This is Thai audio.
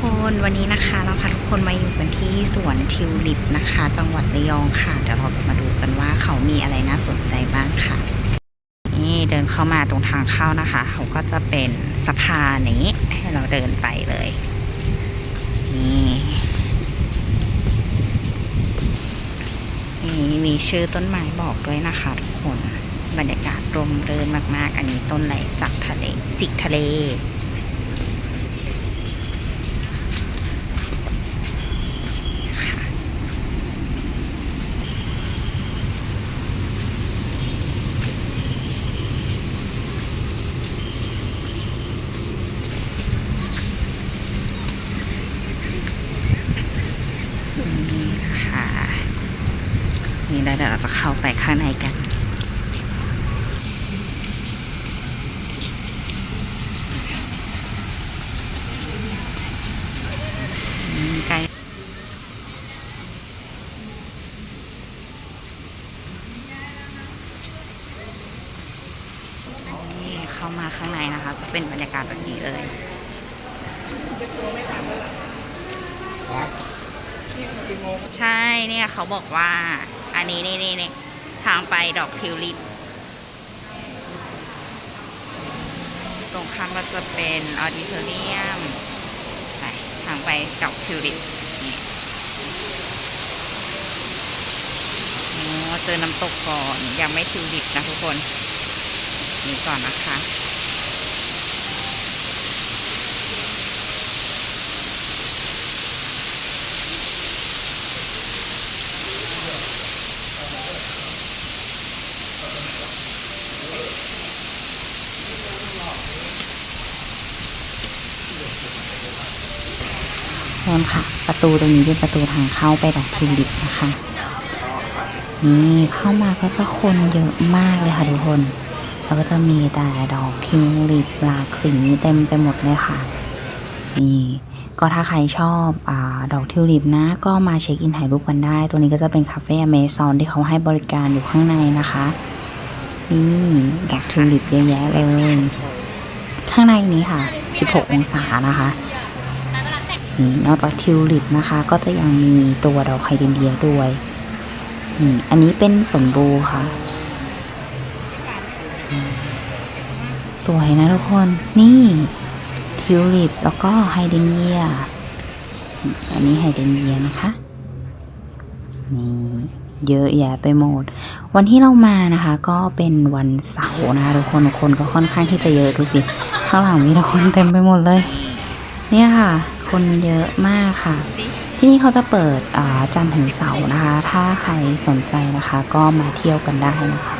คนวันนี้นะคะ เราพาทุกคนมาอยู่กันที่สวนทิวลิปนะคะ จังหวัดระยองค่ะ เดี๋ยวเราจะมาดูกันว่าเขามีอะไรน่าสนใจบ้างค่ะ นี่เดินเข้ามาตรงทางเข้านะคะ เขาก็จะเป็นสะพานนี้ให้เราเดินไปเลย นี่นี่มีชื่อต้นไม้บอกด้วยนะคะทุกคนบรรยากาศร่มรื่นมากๆ อันนี้ต้นไหลจากทะเลจิกทะเล นี่แล้วเดี๋ยวเราจะเข้าไปข้างในกันอืมไกลนี่เข้ามาข้างในนะคะ จะเป็นบรรยากาศแบบนี้เลยใช่เนี่ยเขาบอกว่า อันนี้นี่นี่นี่ทางไปดอกทิวลิป ตรงข้ามก็จะเป็นออดิเทอเรียมไปทางไปดอกทิวลิปนี่เจอน้ำตกก่อนยังไม่ทิวลิปนะทุกคน นี่ก่อนนะคะ โทนค่ะ ประตูตรงนี้เป็นประตูทางเข้าไปดอกทิวลิปนะคะ นี่เข้ามาก็จะคนเยอะมากเลยค่ะทุกคนแล้วก็จะมีแต่ดอกทิวลิปหลากสีเต็มไปหมดเลยค่ะนี่ก็ถ้าใครชอบอดอกทิวลิปนะ ก็มาเช็คอินถ่ายรูปกันได้ ตัวนี้ก็จะเป็นคาเฟ่อเมซอนที่เขาให้บริการอยู่ข้างในนะคะ นี่ดอกทิวลิปเยอะแยะเลย ข้างในนี้ค่ะ 16 องศานะคะ นี่นอกจากทิวลิปนะคะ ก็จะยังมีตัวดอกไฮเดรนเดียด้วยนี่อันนี้เป็นสนบูค่ะ สวยนะทุกคนนี่ทิวลิปแล้วก็ไฮเดรนเดียอันนี้ไฮเดรนเดียนะคะนี่เยอะแยะไปหมด วันที่เรามานะคะ ก็เป็นวันเสาร์นะคะทุกคนคนก็ค่อนข้างที่จะเยอะดูสิ ข้างหลังมีแต่คนเต็มไปหมดเลย เนี่ยค่ะ คนเยอะมากค่ะ ที่นี่เขาจะเปิดอ่าจันทร์ถึงเสาร์นะคะ ถ้าใครสนใจนะคะก็มาเที่ยวกันได้นะคะ